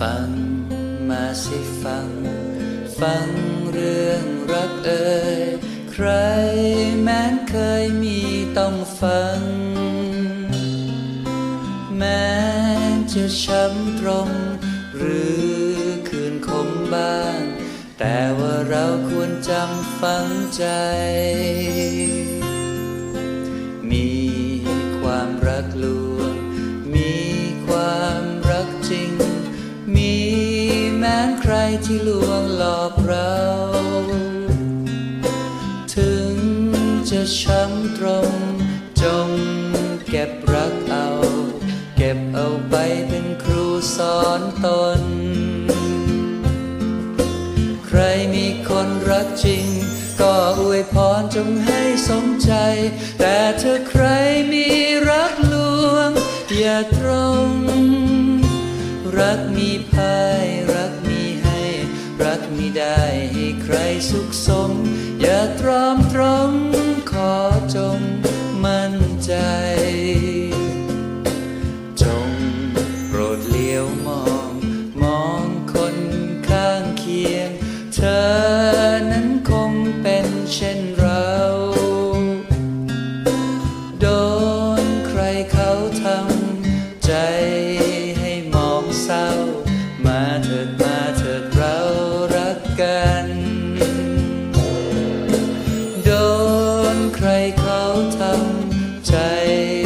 ฟัง ฟังเรื่องรักเอ่ยใครแม้นเคยมีต้องฟัง แม้จะช้ำตรง หรือคืนคมบ้าง แต่ว่าเราควรจำฝังใจ นใครที่ลวงหลอกเรา ถึงจะช้ำตรงจงเก็บรักเอา เก็บเอาไปเป็นครูสอนตน ใครมีคนรักจริง ก็อวยพรจงให้สมใจ แต่เธอใครมีรักลวง อย่าตรง รักมีพายร ไม่ได้ให้ใครสุขสม อย่าตรอมตรม cháy